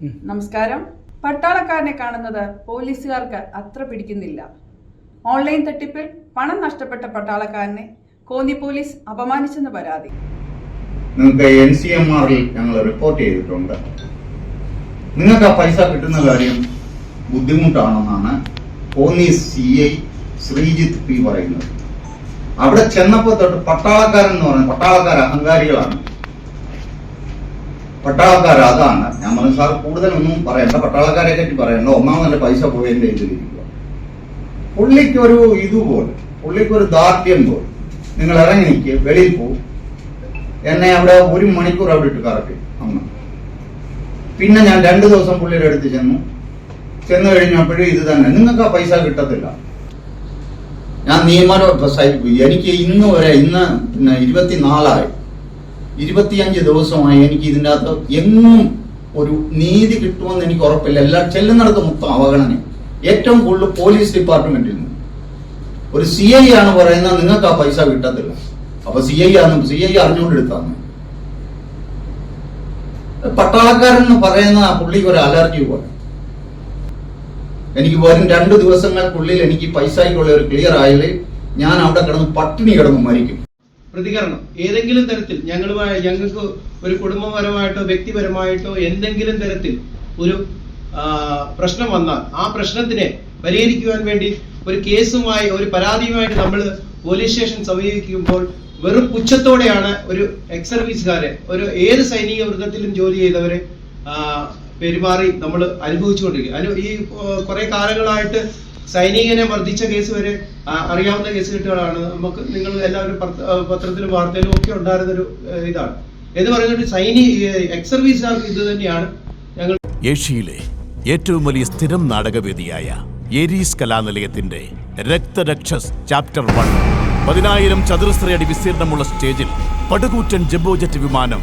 നമസ്കാരം. പട്ടാളക്കാരനെ കാണുന്നത് പോലീസുകാർക്ക് അത്ര പിടിക്കുന്നില്ല. ഓൺലൈൻ തട്ടിപ്പിൽ പണം നഷ്ടപ്പെട്ട പട്ടാളക്കാരനെ കോന്നി പോലീസ് അപമാനിച്ചെന്ന് പരാതി. നിങ്ങൾക്ക് എൻ സി എം ആറിൽ ഞങ്ങൾ റിപ്പോർട്ട് ചെയ്തിട്ടുണ്ട്. നിങ്ങൾക്ക് ആ പൈസ കിട്ടുന്ന കാര്യം ബുദ്ധിമുട്ടാണെന്നാണ് Konni C I Sreejith P പറയുന്നത്. അവിടെ ചെന്നപ്പോ തൊട്ട് പട്ടാളക്കാരൻ എന്ന് പറഞ്ഞ പട്ടാളക്കാർ അഹങ്കാരികളാണ്. പട്ടാളക്കാർ അതാണ് ഞാൻ പറഞ്ഞു സാർ കൂടുതലൊന്നും പറയണ്ട. പട്ടാളക്കാരെ പറ്റി പറയണ്ട. ഒന്നാമത് പൈസ പോയതിന്റെ ഇതിലിരിക്കുക പുള്ളിക്കൊരു ഇതുപോലെ പുള്ളിക്കൊരു ദാർഢ്യം പോലെ നിങ്ങൾ ഇറങ്ങി നിൽക്കുക വെളിയിൽ പോകും എന്നെ അവിടെ ഒരു മണിക്കൂർ അവിടെ ഇട്ട് കറക്കി അന്ന്. പിന്നെ ഞാൻ രണ്ടു ദിവസം പുള്ളിയുടെ അടുത്ത് ചെന്നു. ചെന്നു കഴിഞ്ഞപ്പോഴും ഇത് തന്നെ നിങ്ങൾക്ക് ആ പൈസ കിട്ടത്തില്ല. ഞാൻ നിയമനോ എനിക്ക് ഇന്ന് വരെ ഇന്ന് പിന്നെ ഇരുപത്തിനാലായി. ഇരുപത്തിയഞ്ച് ദിവസമായി എനിക്ക് ഇതിന്റെ അകത്ത് എങ്ങും ഒരു നീതി കിട്ടുമെന്ന് എനിക്ക് ഉറപ്പില്ല. എല്ലാ ചെല്ലുന്നിടത്ത് മൊത്തം അവഗണന. ഏറ്റവും കൂടുതൽ പോലീസ് ഡിപ്പാർട്ട്മെന്റിൽ നിന്ന്. ഒരു സി ഐ ആണ് പറയുന്നത് നിങ്ങൾക്ക് ആ പൈസ കിട്ടത്തില്ല. അപ്പൊ സി ഐ ആണ് സി ഐ അറിഞ്ഞുകൊണ്ടെടുത്താണ് പട്ടാളക്കാരൻ എന്ന് പറയുന്ന ആ പുള്ളിക്ക് ഒരു അലർജി പോലെ. എനിക്ക് വരും രണ്ട് ദിവസങ്ങൾക്കുള്ളിൽ എനിക്ക് പൈസയ്ക്കുള്ള ഒരു ക്ലിയർ ആയാലേ ഞാൻ അവിടെ കിടന്ന് പട്ടിണി കിടന്ന് മരിക്കും. പ്രതികരണം. ഏതെങ്കിലും തരത്തിൽ ഞങ്ങളുമായി ഞങ്ങൾക്ക് ഒരു കുടുംബപരമായിട്ടോ വ്യക്തിപരമായിട്ടോ എന്തെങ്കിലും തരത്തിൽ ഒരു പ്രശ്നം വന്നാൽ ആ പ്രശ്നത്തിനെ പരിഹരിക്കുവാൻ വേണ്ടി ഒരു കേസുമായി ഒരു പരാതിയുമായിട്ട് നമ്മൾ പോലീസ് സ്റ്റേഷൻ സമീപിക്കുമ്പോൾ വെറും പുച്ഛത്തോടെയാണ് ഒരു എക്സ് സർവീസുകാരെ ഒരു ഏത് സൈനിക വൃത്തത്തിലും ജോലി ചെയ്തവരെ പെരുമാറി നമ്മൾ അനുഭവിച്ചുകൊണ്ടിരിക്കുക. അനു ഈ കുറെ കാലങ്ങളായിട്ട് സൈനികനെ മർദ്ദിച്ച കേസ് വരെ അറിയാവുന്ന കേസ് കെട്ടുകളാണ്. നമുക്ക് നിങ്ങൾ എല്ലാവരും പത്രത്തിലും വാർത്തയിലും ഒക്കെ ഉണ്ടായിരുന്ന ഒരു ഇതാണ്. എന്ന് പറയുന്നത് സൈനിക എക്സ് സർവീസുകാർക്ക് ഇത് തന്നെയാണ്. ഞങ്ങൾ ഏഷ്യയിലെ ഏറ്റവും വലിയ സ്ഥിരം നാടകവേദിയായ ഏരീസ് കലാനിലയത്തിന്റെ രക്തരക്ഷസ് ചാപ്റ്റർ വൺ പതിനായിരം ചതുരശ്രയടി വിസ്തീർണമുള്ള സ്റ്റേജിൽ പടുകൂറ്റൻ ജംബോജറ്റ് വിമാനം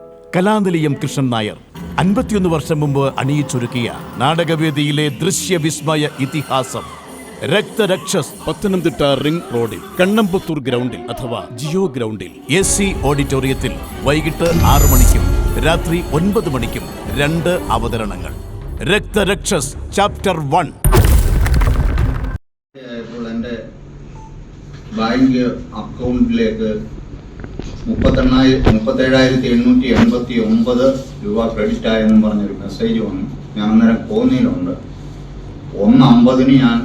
കലാനിലയം കൃഷ്ണൻ നായർ. അൻപത്തിയൊന്ന് വർഷം മുമ്പ് അണിയിച്ചൊരുക്കിയ നാടകവേദിയിലെ ദൃശ്യവിസ്മയ ഇതിഹാസം രക്തരക്ഷസ് പത്തനംതിട്ട റിംഗ് റോഡിൽ കണ്ണമ്പത്തൂർ ഗ്രൗണ്ടിൽ അഥവാ ജിയോ ഗ്രൗണ്ടിൽ എസ് സി ഓഡിറ്റോറിയത്തിൽ വൈകിട്ട് ആറു മണിക്കും രാത്രി ഒൻപത് മണിക്കും രണ്ട് അവതരണങ്ങൾ. രക്തരക്ഷസ് ചാപ്റ്റർ വൺ. ബാങ്ക് അക്കൗണ്ടിലേക്ക് മുപ്പത്തെണ്ണായിരം മുപ്പത്തേഴായിരത്തി എണ്ണൂറ്റി എൺപത്തി ഒമ്പത് രൂപ ക്രെഡിറ്റ് ആയെന്നും പറഞ്ഞൊരു മെസ്സേജ് വന്നു. ഞാൻ അന്നേരം കോന്നിയിലുണ്ട്. ഒന്ന് അമ്പതിന് ഞാൻ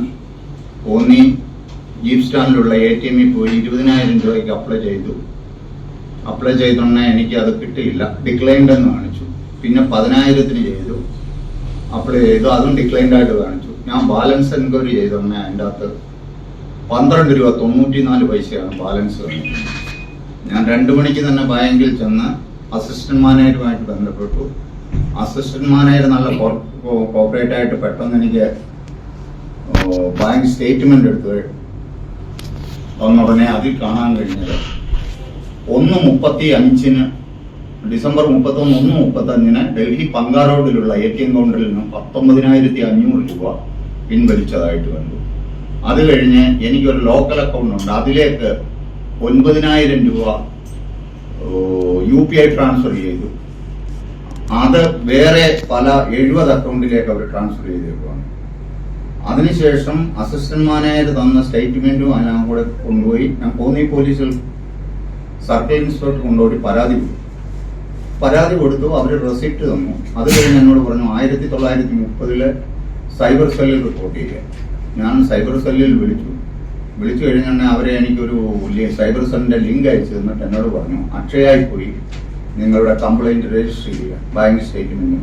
കോന്നി ജീപ്പ് സ്റ്റാൻഡിലുള്ള എ ടി എമ്മിൽ പോയി ഇരുപതിനായിരം രൂപയ്ക്ക് അപ്ലൈ ചെയ്തു. അപ്ലൈ ചെയ്തോണ്ടേ എനിക്ക് അത് കിട്ടിയില്ല. ഡിക്ലൈൻഡ് എന്ന് കാണിച്ചു. പിന്നെ പതിനായിരത്തിന് ചെയ്തു. അപ്ലൈ ചെയ്തു. അതും ഡിക്ലൈൻഡ് ആയിട്ട് കാണിച്ചു. ഞാൻ ബാലൻസ് എൻക്വയറി ചെയ്തോണ്ടേ അതിന്റെ അകത്ത് പന്ത്രണ്ട് രൂപ തൊണ്ണൂറ്റി നാല് പൈസയാണ് ബാലൻസ് വന്നത്. ഞാൻ രണ്ടു മണിക്ക് തന്നെ ബാങ്കിൽ ചെന്ന് അസിസ്റ്റന്റ് മാനേജറുമായിട്ട് ബന്ധപ്പെട്ടു. അസിസ്റ്റന്റ് മാനേജർ നല്ല കോപ്പറേറ്റ് ആയിട്ട് പെട്ടെന്ന് എനിക്ക് ബാങ്ക് സ്റ്റേറ്റ്മെന്റ് എടുത്ത് വന്നുടനെ അതിൽ കാണാൻ കഴിഞ്ഞത് ഒന്ന് മുപ്പത്തി അഞ്ചിന് ഡിസംബർ മുപ്പത്തൊന്ന് ഒന്ന് മുപ്പത്തി അഞ്ചിന് ഡൽഹി പങ്കാ റോഡിലുള്ള എ ടി എം കൗണ്ടറിൽ നിന്ന് പത്തൊമ്പതിനായിരത്തി അഞ്ഞൂറ് രൂപ പിൻവലിച്ചതായിട്ട് കണ്ടു. അത് കഴിഞ്ഞ് എനിക്കൊരു ലോക്കൽ അക്കൗണ്ട് ഉണ്ട്. അതിലേക്ക് ഒൻപതിനായിരം രൂപ യു പി ഐ ട്രാൻസ്ഫർ ചെയ്തു. അത് വേറെ പല എഴുപത് അക്കൗണ്ടിലേക്ക് അവർ ട്രാൻസ്ഫർ ചെയ്തേക്കുവാണ്. അതിനുശേഷം അസിസ്റ്റന്റ് തന്ന സ്റ്റേറ്റ്മെന്റും ഞാൻ കൂടെ കൊണ്ടുപോയി. ഞാൻ കോന്നി പോലീസിൽ സർക്കിൾ ഇൻസ്പെക്ടർ കൊണ്ടുപോയി പരാതി പരാതി കൊടുത്തു അവർ റെസിപ്റ്റ് തന്നു. അത് കഴിഞ്ഞ് എന്നോട് പറഞ്ഞു ആയിരത്തി തൊള്ളായിരത്തി മുപ്പതിൽ സൈബർ സെല്ലിൽ റിപ്പോർട്ട് ചെയ്യുക ഞാൻ സൈബർ സെല്ലിൽ വിളിച്ചു. വിളിച്ചു കഴിഞ്ഞാൽ അവരെ എനിക്കൊരു സൈബർ സെല്ലിന്റെ ലിങ്ക് അയച്ചു തന്നിട്ട് എന്നോട് പറഞ്ഞു അക്ഷയായി പോയി നിങ്ങളുടെ കംപ്ലൈന്റ് രജിസ്റ്റർ ചെയ്യുക. ബാങ്ക് സ്റ്റേറ്റ്മെന്റ്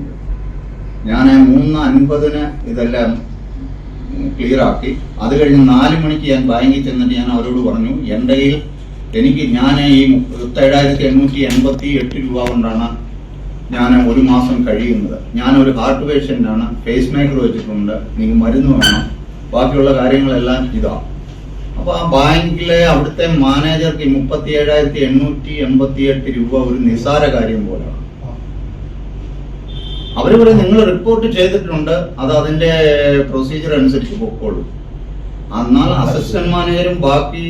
ഞാൻ മൂന്ന് അൻപതിന് ഇതെല്ലാം ക്ലിയർ ആക്കി. അത് കഴിഞ്ഞ് നാല് മണിക്ക് ഞാൻ ബാങ്കിൽ ചെന്നിട്ട് ഞാൻ അവരോട് പറഞ്ഞു എന്റെ കയ്യിൽ എനിക്ക് ഞാൻ ഈ മുപ്പത്തേഴായിരത്തി എണ്ണൂറ്റി എൺപത്തി എട്ട് രൂപ കൊണ്ടാണ് ഞാൻ ഒരു മാസം കഴിയുന്നത്. ഞാൻ ഒരു ഹാർട്ട് പേഷ്യന്റ് ആണ്. ഫേസ് മേക്കർ വെച്ചിട്ടുണ്ട്. നിങ്ങൾക്ക് മരുന്ന് വേണം. ബാക്കിയുള്ള കാര്യങ്ങളെല്ലാം ഇതാ. അപ്പൊ ആ ബാങ്കിലെ അവിടുത്തെ മാനേജർക്ക് മുപ്പത്തി ഏഴായിരത്തി എണ്ണൂറ്റി എൺപത്തി എട്ട് രൂപ ഒരു നിസാര കാര്യം പോലെയാണ്. അവർ പറയും നിങ്ങൾ റിപ്പോർട്ട് ചെയ്തിട്ടുണ്ട് അത് അതിന്റെ പ്രൊസീജിയർ അനുസരിച്ച് പൊക്കോളൂ. എന്നാൽ അസിസ്റ്റന്റ് മാനേജരും ബാക്കി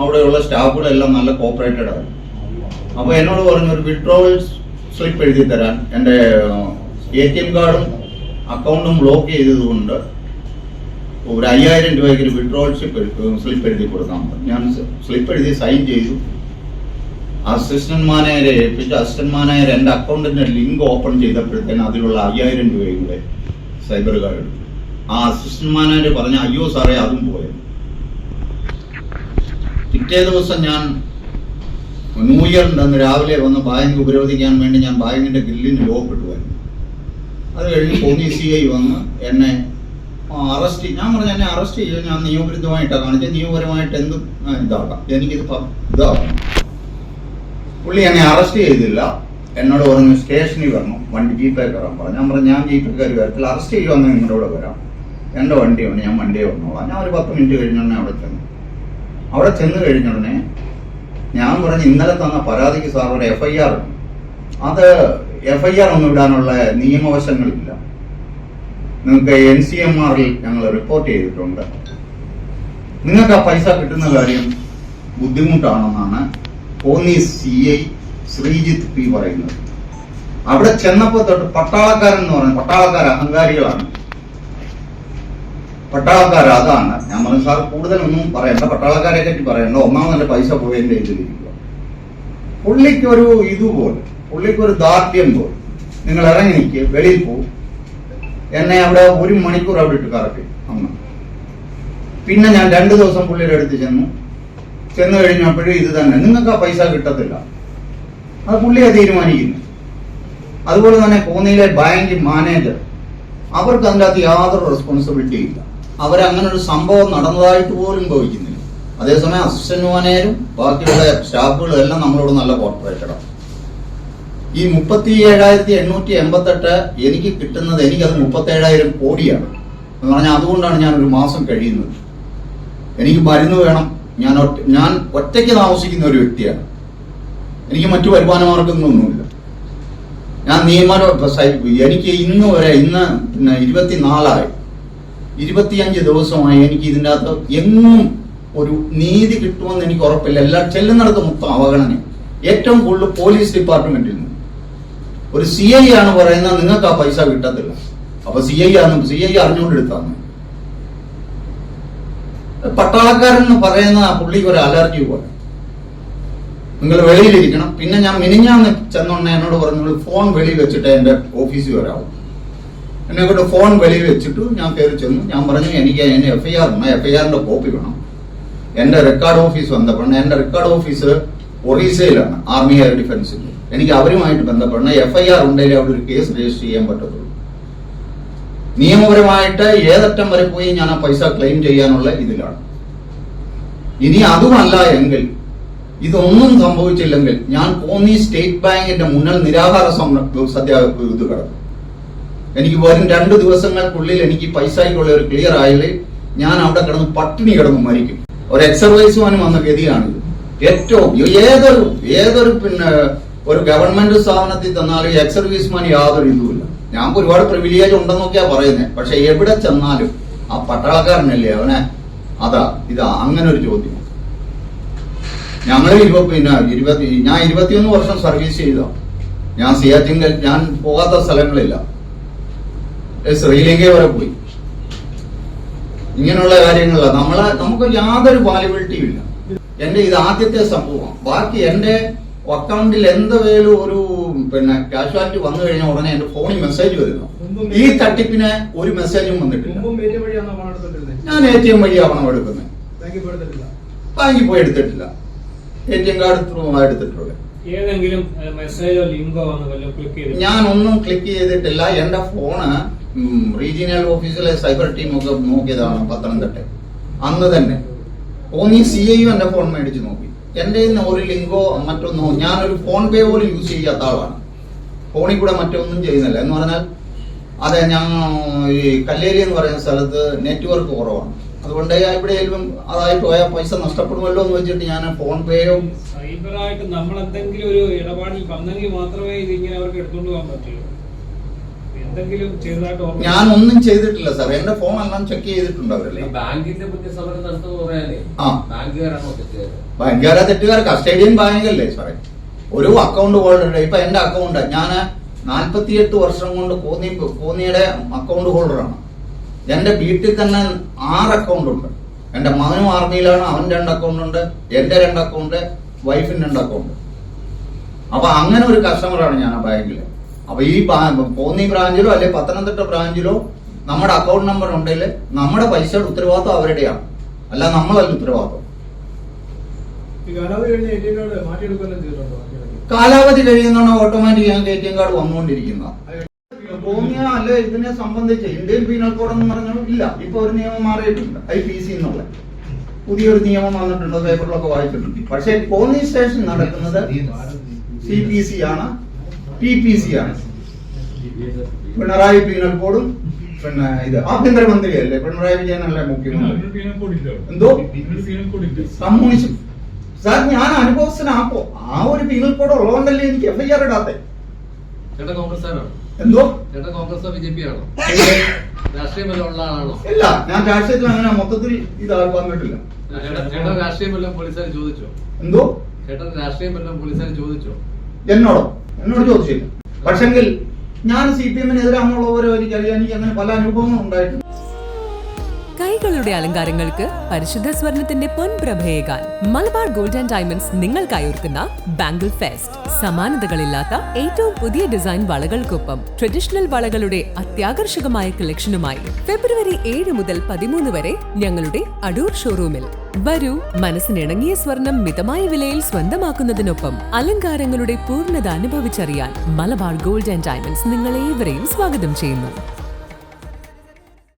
അവിടെയുള്ള സ്റ്റാഫുകളും എല്ലാം നല്ല കോപ്പറേറ്റഡ് ആണ്. അപ്പൊ എന്നോട് പറഞ്ഞു ഒരു വിഡ്രോവൽ സ്ലിപ്പ് എഴുതി തരാൻ. എന്റെ എ ടി എം കാർഡും അക്കൗണ്ടും ബ്ലോക്ക് ചെയ്തതുകൊണ്ട് ഒരു അയ്യായിരം രൂപയ്ക്ക് ഒരു വിഡ്രോൾ സ്ലിപ്പ് സ്ലിപ്പ് എഴുതി കൊടുക്കാൻ ഞാൻ സ്ലിപ്പ് എഴുതി സൈൻ ചെയ്തു. അസിസ്റ്റന്റ്മാരെ ഏൽപ്പിച്ച് അസിസ്റ്റന്റ് മാനേജർ എന്റെ അക്കൗണ്ടിന്റെ ലിങ്ക് ഓപ്പൺ ചെയ്തപ്പോഴത്തേന് അതിലുള്ള അയ്യായിരം രൂപയും കൂടെ സൈബർ കാർഡ് എടുത്തു. ആ അസിസ്റ്റന്റ്മാരെ പറഞ്ഞ അയ്യോ സാറേ അതും പോയത് പിറ്റേ ദിവസം ഞാൻ ന്യൂ ഇയർ അന്ന് രാവിലെ വന്ന് ബാങ്ക് ഉപരോധിക്കാൻ വേണ്ടി ഞാൻ ബാങ്കിന്റെ ഗ്രില്ലിന് ലോക്ക് ഇട്ടുമായിരുന്നു അത് കഴിഞ്ഞ് പോലീസ് സി ഐ വന്ന് എന്നെ അറസ്റ്റ് ഞാൻ പറഞ്ഞു എന്നെ അറസ്റ്റ് ചെയ്യുക ഞാൻ നിയമവിരുദ്ധമായിട്ടാണ് കാണിച്ചത്. നിയമപരമായിട്ട് എന്തും ഇതാക്കാം. എനിക്കിത് ഇതാക്കണം പുള്ളി എന്നെ അറസ്റ്റ് ചെയ്തില്ല. എന്നോട് പറഞ്ഞു സ്റ്റേഷനിൽ വരണം. വണ്ടി ജീപ്പേ കയറാൻ പറഞ്ഞു. ഞാൻ പറഞ്ഞു ഞാൻ ജീപ്പിൽ കയറി വരത്തില്ല അറസ്റ്റ് ചെയ്യുവാന്ന് നിങ്ങളുടെ വരാം. എന്റെ വണ്ടിയാണ് ഞാൻ വണ്ടിയെ വന്നോളാം. ഞാൻ ഒരു പത്ത് മിനിറ്റ് കഴിഞ്ഞുടനെ അവിടെ ചെന്നു. അവിടെ ചെന്ന് കഴിഞ്ഞുടനെ ഞാൻ പറഞ്ഞു ഇന്നലെ തന്ന പരാതിക്ക് സാർ ഒരു എഫ് ഐ ആർ അത് എഫ് ഐ ആർ ഒന്നും ഇടാനുള്ള നിയമവശങ്ങളില്ല. നിങ്ങൾക്ക് എൻ സി എം ആറിൽ ഞങ്ങൾ റിപ്പോർട്ട് ചെയ്തിട്ടുണ്ട്. നിങ്ങൾക്ക് ആ പൈസ കിട്ടുന്ന കാര്യം ബുദ്ധിമുട്ടാണെന്നാണ് Konni C I Sreejith P പറയുന്നത്. അവിടെ ചെന്നപ്പോ തൊട്ട് പട്ടാളക്കാരൻ എന്ന് പറയുന്നത് പട്ടാളക്കാർ അഹങ്കാരികളാണ്. പട്ടാളക്കാർ അതാണ്. ഞാൻ പറഞ്ഞു സാർ കൂടുതലൊന്നും പറയണ്ട. പട്ടാളക്കാരെ പറ്റി പറയണ്ട. ഒന്നാമത് പൈസ പോയതിന്റെ ഇതിലിരിക്കുക പുള്ളിക്കൊരു ഇതുപോലെ പുള്ളിക്കൊരു ദാർഢ്യം പോലെ. നിങ്ങൾ ഇറങ്ങി നിൽക്കുക വെളിയിൽ പോകും എന്നെ അവിടെ ഒരു മണിക്കൂർ അവിടെ ഇട്ട് കറക്കി അന്ന് പിന്നെ ഞാൻ രണ്ടു ദിവസം പുള്ളിയുടെ അടുത്ത് ചെന്നു. ചെന്നു കഴിഞ്ഞപ്പോഴും ഇത് തന്നെ നിങ്ങൾക്ക് ആ പൈസ കിട്ടത്തില്ല. അത് പുള്ളിയെ തീരുമാനിക്കുന്നു. അതുപോലെ തന്നെ കോന്നിയിലെ ബാങ്ക് മാനേജർ അവർക്ക് അതിന്റെ അകത്ത് യാതൊരു റെസ്പോൺസിബിലിറ്റി ഇല്ല. അവരങ്ങനെ ഒരു സംഭവം നടന്നതായിട്ട് പോലും ഭവിക്കുന്നില്ല അതേസമയം അസിസ്റ്റന്റ് മാനേജരും ബാക്കിയുള്ള സ്റ്റാഫുകളും എല്ലാം നമ്മളോട് നല്ല കോർപ്പറേറ്റഡാണ് ഈ മുപ്പത്തി ഏഴായിരത്തി എണ്ണൂറ്റി എൺപത്തെട്ട് എനിക്ക് കിട്ടുന്നത് എനിക്കത് മുപ്പത്തി ഏഴായിരം കോടിയാണ്. എന്ന് പറഞ്ഞാൽ അതുകൊണ്ടാണ് ഞാൻ ഒരു മാസം കഴിയുന്നത്. എനിക്ക് മരുന്ന് വേണം. ഞാൻ ഞാൻ ഒറ്റയ്ക്ക് താമസിക്കുന്ന ഒരു വ്യക്തിയാണ്. എനിക്ക് മറ്റു വരുമാന മാർഗങ്ങളൊന്നുമില്ല. ഞാൻ നിയമ എനിക്ക് ഇന്ന് വരെ ഇന്ന് പിന്നെ ഇരുപത്തിനാലായി. ഇരുപത്തിയഞ്ച് ദിവസമായി എനിക്ക് ഇതിന്റെ അകത്ത് എങ്ങും ഒരു നീതി കിട്ടുമെന്ന് എനിക്ക് ഉറപ്പില്ല. എല്ലാ ചെല്ലുന്നിടത്ത് മൊത്തം അവഗണന ഏറ്റവും കൂടുതൽ പോലീസ് ഡിപ്പാർട്ട്മെന്റിൽ ഒരു സി ഐ ആണ് പറയുന്നത് നിങ്ങൾക്ക് ആ പൈസ കിട്ടത്തില്ല അപ്പൊ സി ഐ ആണ് സി ഐ അറിഞ്ഞുകൊണ്ട് എടുത്താണ് പട്ടാളക്കാരൻ എന്ന് പറയുന്ന ആ പുള്ളിക്ക് ഒരു അലർജി പോലെ. നിങ്ങൾ വെളിയിലിരിക്കണം. പിന്നെ ഞാൻ മിനിഞ്ഞാന്ന് ചെന്നോണ്ണ എന്നോട് പറഞ്ഞു ഫോൺ വെളിയിൽ വെച്ചിട്ട് എന്റെ ഓഫീസിൽ വരാവും. എന്നെ കൊണ്ട് ഫോൺ വെളിയിൽ വെച്ചിട്ട് ഞാൻ കയറി ചെന്നു. ഞാൻ പറഞ്ഞു എനിക്ക് അതിന് എഫ്ഐആർ ഐ ആർ ഉണ്ട്. എഫ് ഐ ആറിന്റെ കോപ്പി വേണം. എന്റെ റെക്കോർഡ് ഓഫീസ് ബന്ധപ്പെടണം എന്റെ റെക്കോർഡ് ഓഫീസ് ഒറീസയിലാണ് ആർമി എയർ ഡിഫൻസിൽ എനിക്ക് അവരുമായിട്ട് ബന്ധപ്പെടണം. എഫ് ഐ ആർ ഉണ്ടെങ്കിൽ അവിടെ ഒരു കേസ് രജിസ്റ്റർ ചെയ്യാൻ പറ്റത്തുള്ളൂ. നിയമപരമായിട്ട് ഏതറ്റം വരെ പോയി ഞാൻ ആ പൈസ ക്ലെയിം ചെയ്യാനുള്ള ഇതിലാണ്. ഇനി അതുമല്ല എങ്കിൽ ഇതൊന്നും സംഭവിച്ചില്ലെങ്കിൽ ഞാൻ കോന്നി സ്റ്റേറ്റ് ബാങ്കിന്റെ മുന്നിൽ നിരാഹാര സദ്യ ഇത് കിടക്കും എനിക്ക് വരും രണ്ട് ദിവസങ്ങൾക്കുള്ളിൽ എനിക്ക് പൈസയ്ക്കുള്ള ഒരു ക്ലിയർ ആയാലേ ഞാൻ അവിടെ കിടന്ന് പട്ടിണി കിടന്ന് മരിക്കും. ഒരു എക്സർവൈസ് വന്ന ഗതിയാണ് ഏറ്റവും ഏതൊരു ഏതൊരു പിന്നെ ഒരു ഗവൺമെന്റ് സ്ഥാപനത്തിൽ തന്നാലും എക്സർവീസ്മാൻ യാതൊരു ഇതുമില്ല. ഞാൻ ഒരുപാട് പ്രിവിലേജ് ഉണ്ടെന്നൊക്കെയാ പറയുന്നത് പക്ഷെ എവിടെ ചെന്നാലും ആ പട്ടാളക്കാരനല്ലേ അവനെ? അതാ ഇതാ അങ്ങനെ ഒരു ചോദ്യം. ഞങ്ങൾ ഇരുപത് പിന്നെ ഇരുപത്തി ഞാൻ ഇരുപത്തിയൊന്ന് വർഷം സർവീസ് ചെയ്ത. ഞാൻ സിയാറ്റിങ്കൽ ഞാൻ പോകാത്ത സ്ഥലങ്ങളില്ല. ശ്രീലങ്ക വരെ പോയി. ഇങ്ങനെയുള്ള കാര്യങ്ങളില്ല. നമ്മളെ നമുക്ക് യാതൊരു വാലിബിലിറ്റിയും ഇല്ല. എന്റെ ഇത് ആദ്യത്തെ സംഭവമാണ്. ബാക്കി എന്റെ അക്കൗണ്ടിൽ എന്തെങ്കിലും ഒരു പിന്നെ കാഷ്വാലിറ്റി വന്നു കഴിഞ്ഞാൽ ഉടനെ എന്റെ ഫോണിൽ മെസ്സേജ് വരുന്നു. ഈ തട്ടിപ്പിന് ഒരു മെസ്സേജും വന്നിട്ടില്ല. ഞാൻ എ ടി എം വഴിയാണ് പണം എടുക്കുന്നത്. ബാങ്കിൽ പോയി എടുത്തിട്ടില്ല. ബാങ്കിൽ പോയി എടുത്തിട്ടില്ല. A T M card through എടുത്തിട്ടുള്ളത്. ഏതെങ്കിലും മെസ്സേജോ ലിങ്കോ ക്ലിക്ക് ചെയ്ത് ഞാൻ ഒന്നും ക്ലിക്ക് ചെയ്തിട്ടില്ല. എന്റെ phone regional office cyber team ഒക്കെ നോക്കിയതാണ് പത്തനംതിട്ട. അന്ന് തന്നെ. ഓന്നി സി ഐ എന്റെ ഫോൺ മേടിച്ച് നോക്കി. എന്റെ ഒരു ലിങ്കോ മറ്റൊന്നോ ഞാനൊരു ഫോൺ പേ പോലും യൂസ് ചെയ്യാത്ത ആളാണ്. ഫോണിൽ കൂടെ മറ്റൊന്നും ചെയ്യുന്നില്ല. എന്ന് പറഞ്ഞാൽ അതെ ഞാൻ ഈ കല്ലേരി എന്ന് പറയുന്ന സ്ഥലത്ത് നെറ്റ്വർക്ക് കുറവാണ്. അതുകൊണ്ട് എവിടെയെങ്കിലും അതായി പോയാൽ പൈസ നഷ്ടപ്പെടുമല്ലോ എന്ന് വെച്ചിട്ട് ഞാൻ ഫോൺ പേയോ സൈബർ ആയിട്ട് നമ്മൾ എന്തെങ്കിലും ഒരു ഇടപാടിൽ വന്നെങ്കിൽ മാത്രമേ ഇത് ഇങ്ങനെ അവർക്ക് എടുത്തുകൊണ്ട് പോകാൻ പറ്റുള്ളൂ. ഞാൻ ഒന്നും ചെയ്തിട്ടില്ല സാർ എന്റെ ഫോൺ എല്ലാം ചെക്ക് ചെയ്തിട്ടുണ്ട് അവരല്ലേ? ബാങ്കിന്റെ ബാങ്കുകാരെ തെറ്റുകാർ കസ്റ്റേഡിയൻ ബാങ്കല്ലേ സാറേ. ഒരു അക്കൗണ്ട് ഹോൾഡർ ഇപ്പൊ എന്റെ അക്കൗണ്ട് ഞാൻ നാൽപ്പത്തിയെട്ട് വർഷം കൊണ്ട് കോന്നി കോന്നിയുടെ അക്കൗണ്ട് ഹോൾഡറാണ് എന്റെ വീട്ടിൽ തന്നെ ആറ് അക്കൗണ്ട് ഉണ്ട്. എന്റെ മകനും ആർമിയിലാണ്. അവൻ രണ്ട് അക്കൗണ്ട് ഉണ്ട്. എന്റെ രണ്ട് അക്കൗണ്ട് വൈഫിന് രണ്ട് അക്കൗണ്ട് അപ്പൊ അങ്ങനെ ഒരു കസ്റ്റമറാണ് ഞാൻ ആ ബാങ്കിൽ അപ്പൊ ഈ പോന്നി ബ്രാഞ്ചിലോ അല്ലെ പത്തനംതിട്ട ബ്രാഞ്ചിലോ നമ്മുടെ അക്കൗണ്ട് നമ്പർ ഉണ്ടെങ്കിൽ നമ്മുടെ പൈസയുടെ ഉത്തരവാദിത്വം അവരുടെയാണ്. അല്ല നമ്മളല്ല ഉത്തരവാദിത്വം. കാലാവധി കഴിയുന്ന ഓട്ടോമാറ്റിക് ഞങ്ങൾക്ക് എ ടി എം കാർഡ് വന്നുകൊണ്ടിരിക്കുന്ന. ഭൂമിയ അല്ല ഇതിനെ സംബന്ധിച്ച് ഇന്ത്യൻ പീനൽ കോഡ് എന്ന് പറഞ്ഞാൽ ഇല്ല. ഇപ്പൊ ഒരു നിയമം മാറിയിട്ടുണ്ട് ഐ പി സി എന്നുള്ള. പുതിയൊരു നിയമം വന്നിട്ടുണ്ട് പേപ്പറിലൊക്കെ വായിച്ചിട്ടുണ്ട്. പക്ഷേ പോലീസ് സ്റ്റേഷൻ നടക്കുന്നത് സി പി സി ആണ്. ടി പി സി ആണ്. പിണറായി പീനൽ കോഡും പിന്നെ ഇത് ആഭ്യന്തരമന്ത്രിയല്ലേ? പിണറായി വിജയനല്ലേ മുഖ്യമന്ത്രി? എന്തോ? കമ്മ്യൂണിസ്റ്റ് സാർ ഞാൻ അനുഭവസ്ഥനാക്കോ ആ ഒരു പീനൽ കോഡ് ഉള്ളതുകൊണ്ടല്ലേ എനിക്ക് എഫ്ഐആർ ഇടാത്തെ? ചേട്ടൻ കോൺഗ്രസ്സുകാരാണോ? എന്തോ? കോൺഗ്രസ് ബി ജെ പി ആണോ രാഷ്ട്രീയം ആളാണോ ഇല്ല ഞാൻ രാഷ്ട്രീയത്തിൽ അങ്ങനെ മൊത്തത്തിൽ ഇതായി വന്നിട്ടില്ല ചേട്ടൻ ചേട്ടൻ പോലീസുകാർ ചോദിച്ചോ? എന്തോ? ചേട്ടൻ രാഷ്ട്രീയം പോലീസുകാർ ചോദിച്ചോ? എന്നോടോ? എന്നോട് ചോദിച്ചില്ല. പക്ഷെങ്കിൽ ഞാൻ സി പി എമ്മിനെതിരാണെന്നുള്ളവരോ എനിക്കറിയാം. എനിക്ക് അങ്ങനെ പല അനുഭവങ്ങളും ഉണ്ടായിട്ടുണ്ട്. കൈകളുടെ അലങ്കാരങ്ങൾക്ക് പരിശുദ്ധ സ്വർണത്തിന്റെ പൊൻപ്രഭയേകാൻ മലബാർ ഗോൾഡ് ആൻഡ് ഡയമണ്ട്സ് നിങ്ങൾക്കായി ഒരുക്കുന്ന ബാംഗിൾ ഫെസ്റ്റ്. സമാനതകളില്ലാത്ത ഏറ്റവും പുതിയ ഡിസൈൻ വളകൾക്കൊപ്പം ട്രഡീഷണൽ വളകളുടെ അത്യാകർഷകമായ കളക്ഷനുമായി ഫെബ്രുവരി ഏഴ് മുതൽ പതിമൂന്ന് വരെ ഞങ്ങളുടെ അടൂർ ഷോറൂമിൽ. വരൂ മനസ്സിനിണങ്ങിയ സ്വർണം മിതമായ വിലയിൽ സ്വന്തമാക്കുന്നതിനൊപ്പം അലങ്കാരങ്ങളുടെ പൂർണത അനുഭവിച്ചറിയാൻ മലബാർ ഗോൾഡ് ആൻഡ് ഡയമണ്ട്സ് നിങ്ങളേവരെയും സ്വാഗതം ചെയ്യുന്നു.